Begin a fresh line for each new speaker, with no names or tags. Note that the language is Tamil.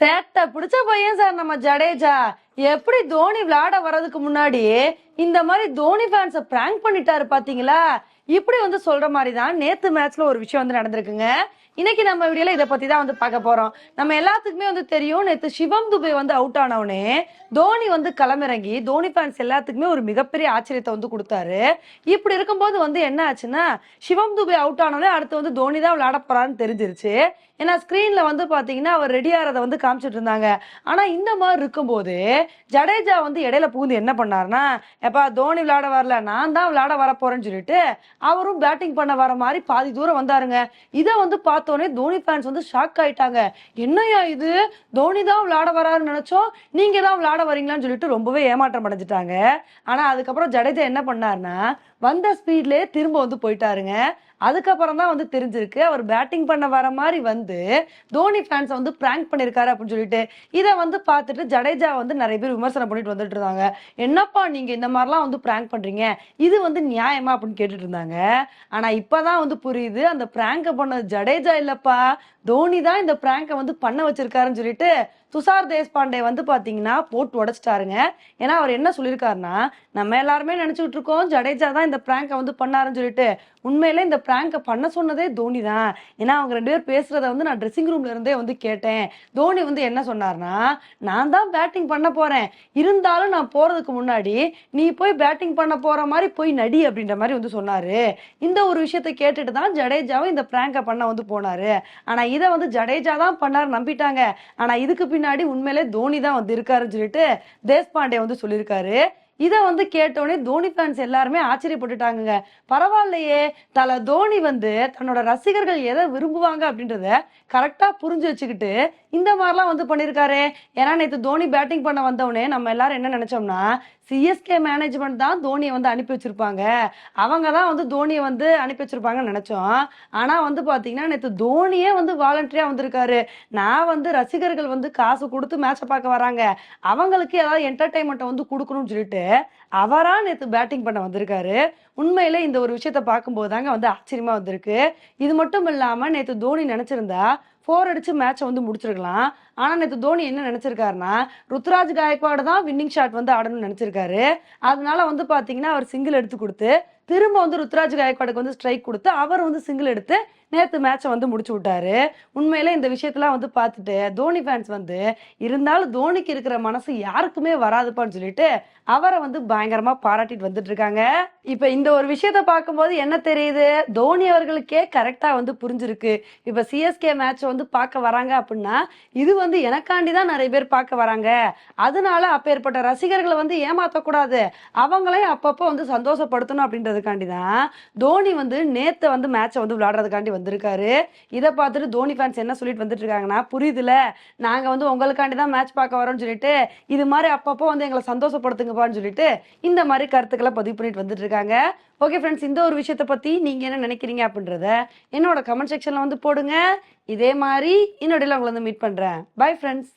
சேட்டை பிடிச்ச பையன் சார் நம்ம ஜடேஜா. எப்படி தோனி விளையாட வர்றதுக்கு முன்னாடி இந்த மாதிரி தோனி ஃபேன்ஸை பிராங்க் பண்ணிட்டாரு பாத்தீங்களா? இப்படி வந்து சொல்ற மாதிரி தான் நேத்து மேட்ச்ல ஒரு விஷயம் வந்து நடந்திருக்குங்க. இன்னைக்கு நம்ம வீடியோல இதை பத்தி தான் வந்து பார்க்க போறோம். நம்ம எல்லாத்துக்குமே வந்து தெரியும் நேற்று சிவம் துபே வந்து அவுட் ஆனவுடனே தோனி வந்து களமிறங்கி தோனி ஃபேன்ஸ் எல்லாத்துக்குமே ஒரு மிகப்பெரிய ஆச்சரியத்தை வந்து கொடுத்தாரு. இப்படி இருக்கும்போது வந்து என்ன ஆச்சுன்னா சிவம் துபே அவுட் ஆனோடனே அடுத்து வந்து தோனி தான் விளையாட போறான்னு தெரிஞ்சிருச்சு. ஏன்னா ஸ்க்ரீன்ல வந்து பாத்தீங்கன்னா அவர் ரெடி ஆறதை வந்து காமிச்சிட்டு இருந்தாங்க. ஆனா இந்த மாதிரி இருக்கும்போது ஜடேஜா வந்து இடையில புகுந்து என்ன பண்ணாருன்னா எப்பா தோனி விளையாட வரல நான் தான் விளையாட வர போறேன்னு சொல்லிட்டு அவரும் பேட்டிங் பண்ண வர மாதிரி பாதி தூரம் வந்தாருங்க. இதை வந்து பார்த்தோன்னே தோனி ஃபேன்ஸ் வந்து ஷாக் ஆயிட்டாங்க. என்னய்யா இது? தோனி தான் விளையாட வராருன்னு நினைச்சோம். நீங்க தான் விளையாட வரீங்களான்னு சொல்லிட்டு ரொம்பவே ஏமாற்றம் அடைஞ்சிட்டாங்க. ஆனா அதுக்கப்புறம் ஜடேஜா என்ன பண்ணாருன்னா வந்த ஸ்பீட்லேயே திரும்ப வந்து போயிட்டாருங்க. அதுக்கப்புறம் தான் வந்து தெரிஞ்சிருக்கு. அவர் பேட்டிங் பண்ண வர மாதிரி வந்து தோனி ஃபேன்ஸை வந்து பிராங்க் பண்ணியிருக்காரு அப்படின்னு சொல்லிட்டு இதை வந்து பார்த்துட்டு ஜடேஜா வந்து நிறைய பேர் விமர்சனம் பண்ணிட்டு வந்துட்டு இருந்தாங்க. என்னப்பா நீங்கள் இந்த மாதிரிலாம் வந்து பிராங்க் பண்ணுறீங்க இது வந்து நியாயமா அப்படின்னு கேட்டுட்டு இருந்தாங்க. ஆனால் இப்போ தான் வந்து புரியுது. அந்த பிராங்கை பண்ணது ஜடேஜா இல்லைப்பா. தோனி தான் இந்த பிராங்கை வந்து பண்ண வச்சிருக்காருன்னு சொல்லிட்டு துஷார் தேஷ்பாண்டே வந்து பார்த்தீங்கன்னா போட்டு உடைச்சிட்டாருங்க. ஏன்னா அவர் என்ன சொல்லியிருக்காருன்னா நம்ம எல்லாருமே நினச்சிக்கிட்டு இருக்கோம் ஜடேஜா தான் இந்த பிராங்கை வந்து பண்ணாருன்னு சொல்லிட்டு. உண்மையிலே இந்த பிராங்கை பண்ண சொன்னதே தோனி தான். ஏன்னா அவங்க ரெண்டு பேர் பேசுறத வந்து நான் ட்ரெஸ்ஸிங் ரூம்ல இருந்தே வந்து கேட்டேன். தோனி வந்து என்ன சொன்னார்னா நான் தான் பேட்டிங் பண்ண போறேன். இருந்தாலும் நான் போறதுக்கு முன்னாடி நீ போய் பேட்டிங் பண்ண போற மாதிரி போய் நடி அப்படின்ற மாதிரி வந்து சொன்னாரு. இந்த ஒரு விஷயத்தை கேட்டுட்டு தான் ஜடேஜாவும் இந்த பிராங்கை பண்ண வந்து போனாரு. ஆனா இதை வந்து ஜடேஜா தான் பண்ணார் நம்பிட்டாங்க. ஆனா இதுக்கு பின்னாடி உண்மையிலே தோனி தான் வந்து இருக்காருன்னு சொல்லிட்டு தேஷ்பாண்டே வந்து சொல்லியிருக்காரு. இதை வந்து கேட்டோடனே தோனி ஃபேன்ஸ் எல்லாருமே ஆச்சரியப்பட்டுட்டாங்கங்க. பரவாயில்லையே தல தோனி வந்து தன்னோட ரசிகர்கள் எதை விரும்புவாங்க அப்படின்றத கரெக்டாக புரிஞ்சு வச்சுக்கிட்டு இந்த மாதிரிலாம் வந்து பண்ணியிருக்காரு. ஏன்னா நேற்று தோனி பேட்டிங் பண்ண வந்தவொடனே நம்ம எல்லாரும் என்ன நினைச்சோம்னா சிஎஸ்கே மேனேஜ்மெண்ட் தான் தோனியை வந்து அனுப்பி வச்சிருப்பாங்க. அவங்க தான் வந்து தோனியை வந்து அனுப்பி வச்சிருப்பாங்கன்னு நினைச்சோம். ஆனா வந்து பாத்தீங்கன்னா நேற்று தோனியே வந்து வாலண்டரியா வந்திருக்காரு. நான் வந்து ரசிகர்கள் வந்து காசு கொடுத்து மேட்சை பார்க்க வராங்க. அவங்களுக்கு ஏதாவது என்டர்டைன்மெண்ட்டை வந்து கொடுக்கணும்னு சொல்லிட்டு அவரா நேற்று பேட்டிங் பண்ண வந்திருக்காரு. உண்மையில இந்த ஒரு விஷயத்த பார்க்கும்போது தாங்க வந்து ஆச்சரியமா வந்திருக்கு. இது மட்டும் இல்லாம நேற்று தோனி நினைச்சிருந்தா ஃபோர் அடிச்சு மேட்சை வந்து முடிச்சிருக்கலாம். ஆனா நேற்று தோனி என்ன நினைச்சிருக்காருன்னா ருத்ராஜ் காயக்வாடு தான் வின்னிங் ஷாட் வந்து ஆடணும்னு நினைச்சிருக்காரு. அதனால வந்து பாத்தீங்கன்னா அவர் சிங்கிள் எடுத்து கொடுத்து திரும்ப வந்து ருத்ராஜ் காயக்வாடுக்கு வந்து ஸ்ட்ரைக் கொடுத்து அவர் வந்து சிங்கிள் எடுத்து நேற்று மேட்சை வந்து முடிச்சு விட்டாரு. உண்மையில இந்த விஷயத்தெல்லாம் வந்து பார்த்துட்டு தோனி ஃபேன்ஸ் வந்து இருந்தாலும் தோனிக்கு இருக்கிற மனசு யாருக்குமே வராதுப்பான்னு சொல்லிட்டு அவரை வந்து பயங்கரமா பாராட்டிட்டு வந்துட்டு இருக்காங்க. இப்ப இந்த ஒரு விஷயத்த பார்க்கும்போது என்ன தெரியுது? தோனி அவர்களுக்கே கரெக்டா வந்து புரிஞ்சிருக்கு. இப்ப சிஎஸ்கே மேட்ச் வந்து பார்க்க வராங்க அப்படின்னா இது வந்து எனக்காண்டி தான் நிறைய பேர் பார்க்க வராங்க. அதனால அப்பேற்பட்ட ரசிகர்களை வந்து ஏமாத்தக்கூடாது. அவங்களையும் அப்பப்போ வந்து சந்தோஷப்படுத்தணும் அப்படின்றது அப்படின்றதுக்காண்டி தான் தோனி வந்து நேத்து வந்து மேட்சை வந்து விளையாடுறதுக்காண்டி வந்திருக்காரு. இதை பார்த்துட்டு தோனி ஃபேன்ஸ் என்ன சொல்லிட்டு வந்துட்டு இருக்காங்கன்னா புரியுதுல நாங்க வந்து உங்களுக்காண்டி தான் மேட்ச் பார்க்க வரோம்னு சொல்லிட்டு இது மாதிரி அப்பப்போ வந்து எங்களை சந்தோஷப்படுத்துங்கப்பான்னு சொல்லிட்டு இந்த மாதிரி கருத்துக்களை பதிவு பண்ணிட்டு வந்துட்டு இருக்காங்க ஓகே ஃப்ரெண்ட்ஸ் இந்த ஒரு விஷயத்தை பத்தி நீங்க என்ன நினைக்கிறீங்க அப்படின்றத என்னோட கமெண்ட் செக்ஷன்ல வந்து போடுங்க. இதே மாதிரி இன்னொடையில் உங்களை வந்து மீட் பண்றேன். Bye friends